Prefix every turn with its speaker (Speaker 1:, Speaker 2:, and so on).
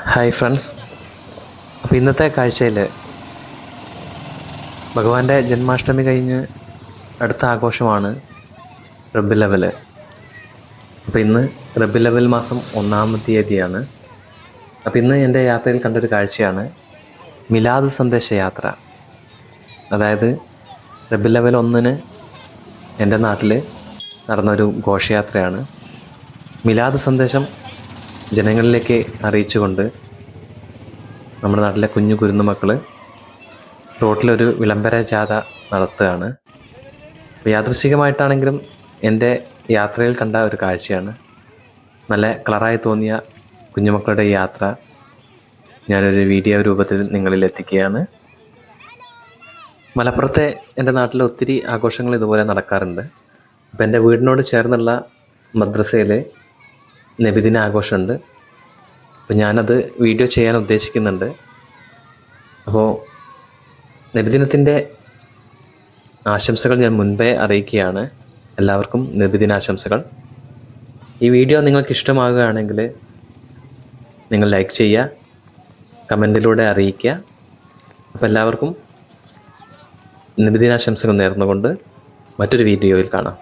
Speaker 1: Hi friends. അപ്പോൾ ഇന്നത്തെ കാഴ്ചയിൽ ഭഗവാന്റെ ജന്മാഷ്ടമി കഴിഞ്ഞ് അടുത്ത ആഘോഷമാണ് റബ്ബി ലെവൽ അപ്പോൾ ഇന്ന് റബ്ബി ലെവൽ മാസം ഒന്നാം തീയതിയാണ്. അപ്പോൾ ഇന്ന് എന്റെ യാത്രയിൽ കണ്ടൊരു കാഴ്ചയാണ് മിലാദ് സന്ദേശ യാത്ര. അതായത് റബ്ബി ലെവൽ ഒന്നിന് എന്റെ നാട്ടിൽ നടന്നൊരു ഘോഷയാത്രയാണ്. മിലാദ് സന്ദേശം ജനങ്ങളിലേക്ക് അറിയിച്ചുകൊണ്ട് നമ്മുടെ നാട്ടിലെ കുഞ്ഞു കുരുന്നു മക്കൾ റോട്ടിലൊരു വിളംബര ജാഥ നടത്തുകയാണ്. യാദൃശികമായിട്ടാണെങ്കിലും എന്റെ യാത്രയിൽ കണ്ട ഒരു കാഴ്ചയാണ്. നല്ല കളറായി തോന്നിയ കുഞ്ഞുമക്കളുടെ യാത്ര ഞാനൊരു വീഡിയോ രൂപത്തിൽ നിങ്ങളിൽ എത്തിക്കുകയാണ്. മലപ്പുറത്തെ എന്റെ നാട്ടിൽ ഒത്തിരി ആഘോഷങ്ങൾ ഇതുപോലെ നടക്കാറുണ്ട്. അപ്പോൾ എന്റെ വീടിനോട് ചേർന്നുള്ള മദ്രസയിൽ നബിദിന ആഘോഷമുണ്ട് അപ്പോൾ ഞാനത് വീഡിയോ ചെയ്യാൻ ഉദ്ദേശിക്കുന്നുണ്ട്. അപ്പോൾ നബിദിനത്തിന്റെ ആശംസകൾ ഞാൻ മുൻപേ അറിയിക്കുകയാണ്. എല്ലാവർക്കും നബിദിനാശംസകൾ ഈ വീഡിയോ നിങ്ങൾക്ക് ഇഷ്ടമാകുകയാണെങ്കിൽ നിങ്ങൾ ലൈക്ക് ചെയ്യുക കമന്റിലൂടെ അറിയിക്കുക. അപ്പോൾ എല്ലാവർക്കും നബിദിനാശംസകൾ നേർന്നുകൊണ്ട് മറ്റൊരു വീഡിയോയിൽ കാണാം.